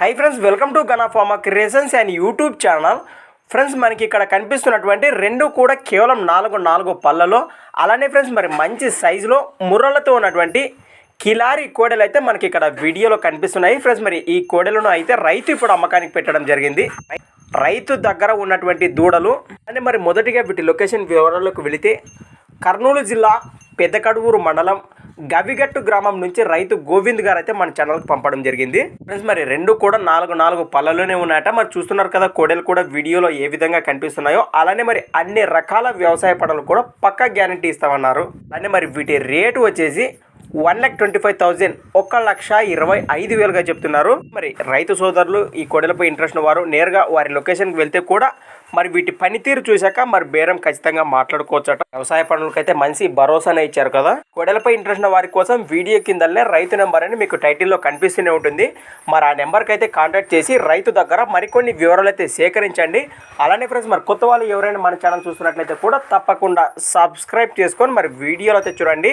Hi friends welcome to Gana pharma creations and YouTube channel friends మనకి ఇక్కడ కనిపిస్తున్నటువంటి రెండు కూడా కేవలం నాలుగు నాలుగు పళ్ళలో అలానే ఫ్రెండ్స్ మరి మంచి సైజులో ముర్రలతో ఉన్నటువంటి కిలారి కోడలు అయితే మనకి ఇక్కడ వీడియోలో కనిపిస్తున్నాయి. ఫ్రెండ్స్ మరి ఈ కోడలను అయితే రైతు ఇప్పుడు అమ్మకానికి పెట్టడం జరిగింది. రైతు దగ్గర ఉన్నటువంటి దూడలు అంటే మరి మొదటిగా వీటి లొకేషన్ వివరాలకు వెళితే కర్నూలు జిల్లా పెద్దకడువూరు మండలం గవిగట్టు గ్రామం నుంచి రైతు గోవింద్ గారు అయితే మన ఛానల్కి పంపడం జరిగింది. ఫ్రెండ్స్ మరి రెండు కూడా నాలుగు నాలుగు పళ్ళలోనే ఉన్నాయట. మరి చూస్తున్నారు కదా కోడలు కూడా వీడియోలో ఏ విధంగా కనిపిస్తున్నాయో. అలానే మరి అన్ని రకాల వ్యవసాయ పనులు కూడా పక్కా గ్యారంటీ ఇస్తామన్నారు. అలానే మరి వీటి రేటు వచ్చేసి one lakh twenty five thousand ఒక లక్ష ఇరవై ఐదు వేలుగా చెప్తున్నారు. మరి రైతు సోదరులు ఈ కొడలపై ఇంట్రెస్ట్ ఉన్న వారు నేరుగా వారి లొకేషన్కి వెళ్తే కూడా మరి వీటి పనితీరు చూశాక మరి బేరం ఖచ్చితంగా మాట్లాడుకోవచ్చట. వ్యవసాయ పనులకైతే మంచి భరోసానే ఇచ్చారు కదా. కొడలపై ఇంట్రెస్ట్ ఉన్న వారి కోసం వీడియో కిందనే రైతు నెంబర్ అని మీకు టైటిల్లో కనిపిస్తూనే ఉంటుంది. మరి ఆ నెంబర్కి అయితే కాంటాక్ట్ చేసి రైతు దగ్గర మరికొన్ని వివరాలు అయితే సేకరించండి. అలానే ఫ్రెండ్స్ మరి కొత్త వాళ్ళు ఎవరైనా మన ఛానల్ చూస్తున్నట్లయితే కూడా తప్పకుండా సబ్స్క్రైబ్ చేసుకొని మరి వీడియోలు అయితే చూడండి.